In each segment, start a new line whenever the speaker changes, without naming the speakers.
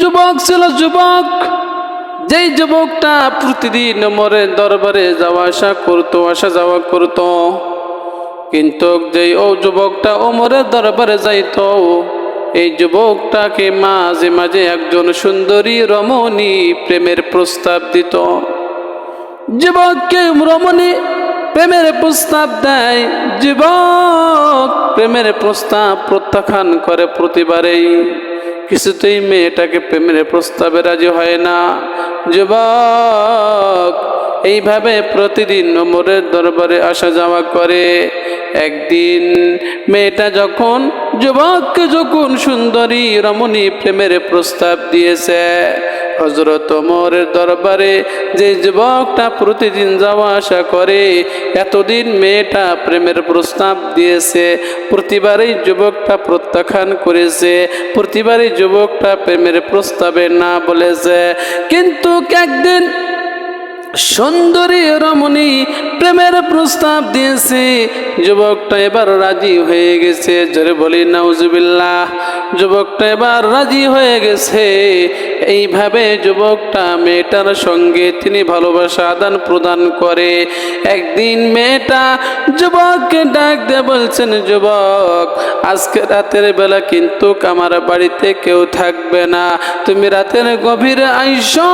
যুবক ছিল যুবক, যেই যুবকটা প্রতিদিন ওমরের দরবারে যাওয়া আসা করতো, আসা যাওয়া করতো। কিন্তু যেই ও যুবকটা ওমরের দরবারে যাইত, এই যুবকটাকে মাঝে মাঝে একজন সুন্দরী রমণী প্রেমের প্রস্তাব দিত। যুবককে রমণী প্রেমের প্রস্তাব দেয়, যুবক প্রেমের প্রস্তাব প্রত্যাখ্যান করে প্রতিবারেই। কিছুতেই মেয়েটাকে প্রেমের প্রস্তাবে রাজি হয় না। যুবক, এইভাবে প্রতিদিন ওমরের দরবারে আসা যাওয়া করে। একদিন মেয়েটা যখন, যুবককে যখন সুন্দরী রমণী প্রেমের প্রস্তাব দিয়েছে হজরত ওমরের দরবারে যে যুবকটা প্রতিদিন যাওয়া আসা করে, এতদিন মেয়েটা প্রেমের প্রস্তাব দিয়েছে, প্রতিবারই যুবকটা প্রত্যাখ্যান করেছে, প্রতিবারই যুবকটা প্রেমের প্রস্তাবে না বলেছে। কিন্তু একদিন সুন্দরী রমণী প্রেমের প্রস্তাব দিয়েছে। যুবকটা এবার রাজি হয়ে গেছে। জোরে বলি, নাউজুবিল্লাহ। যুবকটা এবার রাজি হয়ে গেছে। এইভাবে যুবকটা মেয়েটার সঙ্গে তিনি ভালোবাসা আদান প্রদান করে। একদিন মেয়েটা যুবককে ডাক দিয়ে বলছেন, যুবক, আজকে রাতের বেলা কিন্তু আমার বাড়িতে কেউ থাকবে না। তুমি রাতের গভীরে আইসো।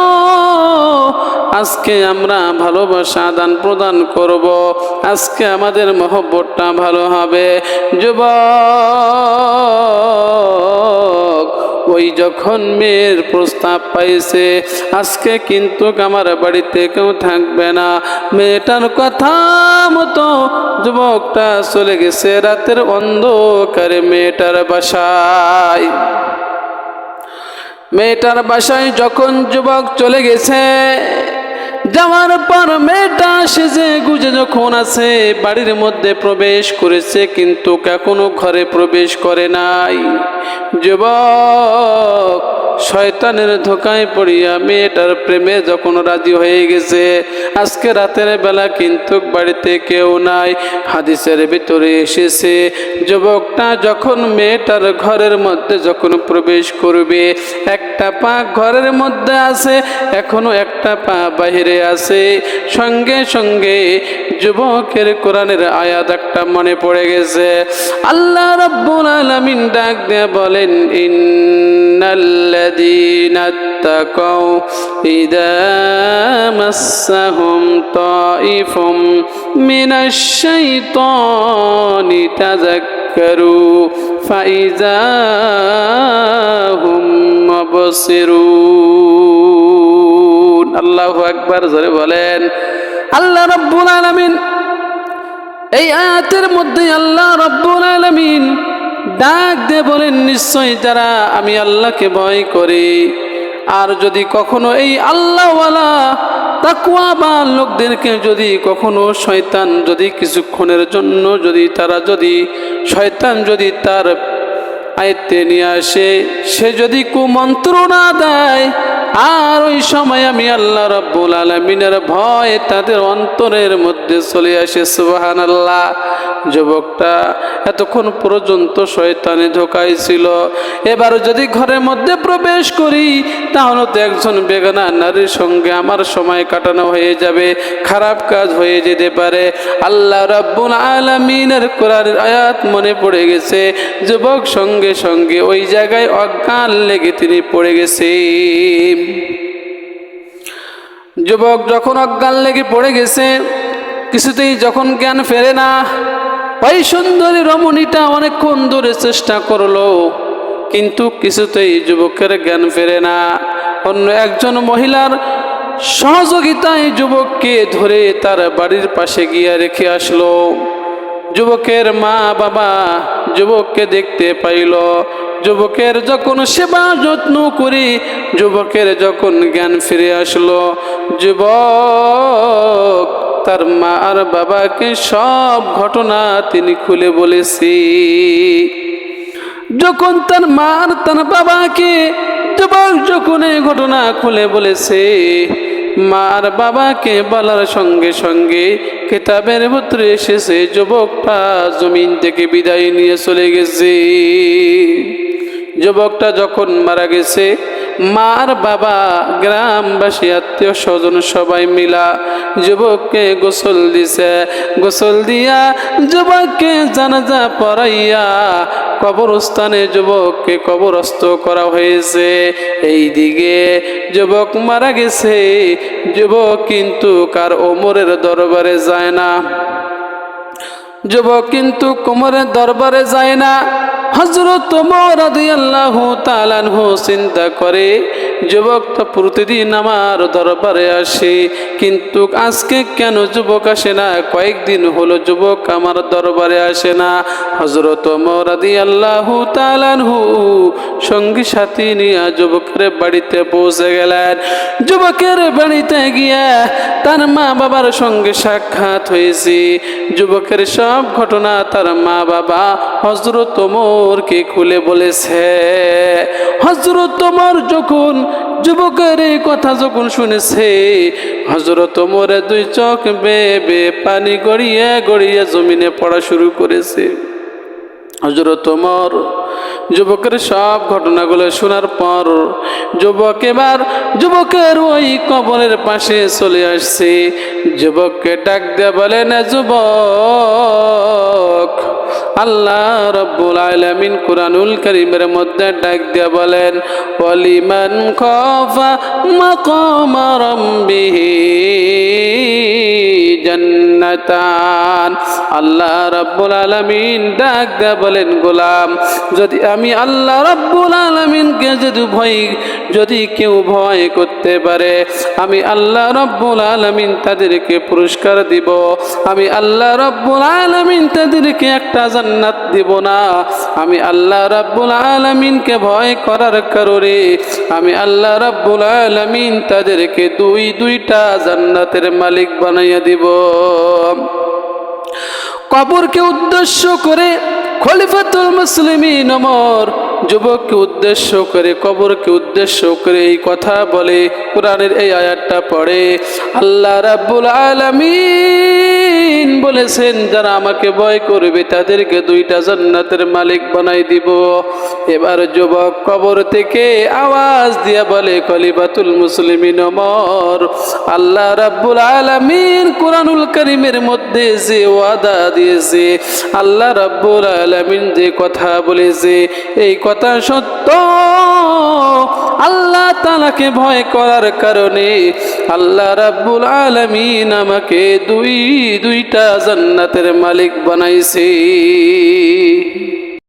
আজকে আমরা ভালোবাসা আদান প্রদান করব। আজকে আমাদের মহব্বতটা ভালো হবে। যুবক, ওই যখন মেয়ের প্রস্তাব পাইছে, আজকে কিন্তু আমার বাড়িতে কেউ থাকবে না। মেয়েটার কথা মতো যুবকটা চলে গেছে রাতের অন্ধকারে মেয়েটার বাসায়। মেয়েটার বাসায় যখন যুবক চলে গেছে যাওয়ার পর মেয়েটা সেজে গুজে যখন আছে, বাড়ির মধ্যে প্রবেশ করেছে, কিন্তু কখনো ঘরে প্রবেশ করে নাই। যুবক! শয়তানের ধোকায় পড়িয়া মেয়েটার প্রেমে যখন রাজি হয়ে গেছে, আজকে রাতের বেলা কিন্তু বাড়িতে কেউ নাই। হাদিসের ভিতরে এসেছে, যুবকটা যখন মেয়েটার ঘরের মধ্যে যখন প্রবেশ করবে, একটা পা ঘরের মধ্যে আছে, এখনও একটা পা বাহিরে আছে। সঙ্গে সঙ্গে যুবকের কোরআনের আয়াত একটা মনে পড়ে গেছে। আল্লাহ রব্বুল আলামিন ডাক দিয়ে বলেন ইন্নাল্লাযীনা اتقوا إذا مسهم طائف من الشيطان تذكروا فإذا هم مبصرون আল্লাহু আকবার জোরে বলেন আল্লাহ রব্বুল আলামিন এই আয়াতের মধ্যে আল্লাহ রব্বুল আলামিন ডাক দিয়ে বলেন নিশ্চয় যারা আমি আল্লাহকে ভয় করি, আর যদি কখনো এই আল্লাহওয়ালা তাকুয়াবান লোকদেরকে যদি কখনো শয়তান যদি কিছুক্ষণের জন্য যদি তারা যদি, শয়তান যদি তার আয়ত্তে নিয়ে আসে, সে যদি কুমন্ত্রণা দেয় আর ওই সময় আমি আল্লাহ রব্বুল আলমিনের ভয় তাদের অন্তরের মধ্যে চলে আসে সুবাহান আল্লাহ যুবকটা এতক্ষণ পর্যন্ত শয়তানে ধোকাই ছিল এবার যদি ঘরের মধ্যে প্রবেশ করি, তাহলে তো একজন বেগানা নারীর সঙ্গে আমার সময় কাটানো হয়ে যাবে, খারাপ কাজ হয়ে যেতে পারে। আল্লাহ রাব্বুল আলমিনের কোরআনের আয়াত মনে পড়ে গেছে। যুবক সঙ্গে সঙ্গে ওই জায়গায় অজ্ঞান লেগে তিনি পড়ে গেছে। যুবক, যখন অজ্ঞান লেগে পড়ে গেছে, কিছুতেই যখন জ্ঞান ফেরে না, ওই সুন্দরী রমণীটা অনেকক্ষণ ধরে চেষ্টা করল, কিন্তু কিছুতেই যুবকের জ্ঞান ফেরে না। অন্য একজন মহিলার সহযোগিতায় যুবককে ধরে তার বাড়ির পাশে গিয়ে রেখে আসলো। যুবকের মা বাবা যুবককে দেখতে পাইল। যুবকের যখন সেবা যত্ন করি, যুবকের যখন জ্ঞান ফিরে আসলো। যুবক তার মা আর বাবাকে সব ঘটনা তিনি খুলে বলেছি। যখন তার মা আর তার বাবাকে যুবক যখন এই ঘটনা খুলে বলেছে মার বাবাকে বলার সঙ্গে সঙ্গে কেতাবের ভিতরে এসেছে, যুবকটা জমিন থেকে বিদায় নিয়ে চলে গেছে। যুবকটা যখন মারা গেছে, মার বাবা, গ্রামবাসী, আত্মীয় স্বজন সবাই মিলা যুবককে গোসল দিছে। গোসল দিয়া যুবককে জানাজা পড়াইয়া কবরস্থানে যুবককে কবরস্থ করা হয়েছে। এই দিকে যুবক মারা গেছে। যুবক কিন্তু কার ওমরের দরবারে যায় না। যুবক কিন্তু কোমরের দরবারে যায় না। হজরত তালানহু চিন্তা করে, যুবক তো প্রতিদিন আমার দরবারে আসে, কিন্তু আজকে কেন যুবক আসে না? কয়েকদিন হলো যুবক আমার দরবারে আসে না। হজরত মরাদি আল্লাহ তালানহু সঙ্গী সাথী নিয়ে যুবকের বাড়িতে পৌঁছে গেলেন। যুবকের বাড়িতে গিয়া তার মা বাবার সঙ্গে সাক্ষাৎ হয়েছে। যুবকের সব ঘটনা তার মা বাবা হজরত ওমরকে খুলে বলেছে। হজরত ওমর যখন যুবকের এই কথা যখন শুনেছে হজরত ওমরে দুই চোখ বেবে পানি গড়িয়ে গড়িয়ে জমিনে পড়া শুরু করেছে। হজরত ওমর যুবকের সব ঘটনাগুলো শোনার পর যুবক এবার যুবকের ওই কবরের পাশে চলে আসছে। যুবককে ডাক দেয়া বলে, না যুবক। আল্লাহ রব্বুল আলামিন কুরআনুল কারীমের মধ্যে ডাক দিয়া বলেন, ওয়ালিমান খাফা মাকামা রাব্বিহি জান্নাতান। আল্লাহ রাব্বুল আলামিন ডাক দিয়া বলেন, গোলাম, যদি আমি আল্লাহ রাব্বুল আলামিনকে যদি ভয়, যদি কেউ ভয় করতে পারে, আমি আল্লাহ রব্বুল আলামিন তাদেরকে পুরস্কার দিব। আমি আল্লাহ রব্বুল আলামিন তাদেরকে একটা জান্নাত দিব না। আমি আল্লাহ রাব্বুল আলামিনকে ভয় করার কারণে আমি আল্লাহ রাব্বুল আলামিন তাদেরকে দুই দুইটা জান্নাতের মালিক বানাইয়া দিব। কবরকে উদ্দেশ্য করে খলিফাতুল মুসলিমিন ওমর যুবককে উদ্দেশ্য করে, কবরকে উদ্দেশ্য করে এই কথা বলে, কোরআনের এই আয়াতটা পড়ে। আল্লাহ রাব্বুল আলামিন বলেছেন, যারা আমাকে ভয় করবে তাদেরকে দুইটা জান্নাতের মালিক বানাই দিব। এবার যুবক কবর থেকে আওয়াজ দিয়া বলে, খলিফাতুল মুসলিমিন ওমর, আল্লাহ রাব্বুল আলামিন কোরআনুল করিমের মধ্যে যে ওয়াদা দিয়েছে, আল্লাহ রাব্বুল আলামিন যে কথা বলেছে, এই কথা সত্য। আল্লাহ তালাকে ভয় করার কারণে আল্লাহ রাব্বুল আলামিন আমাকে দুই, দুইটা জান্নাতের মালিক বানাইছে।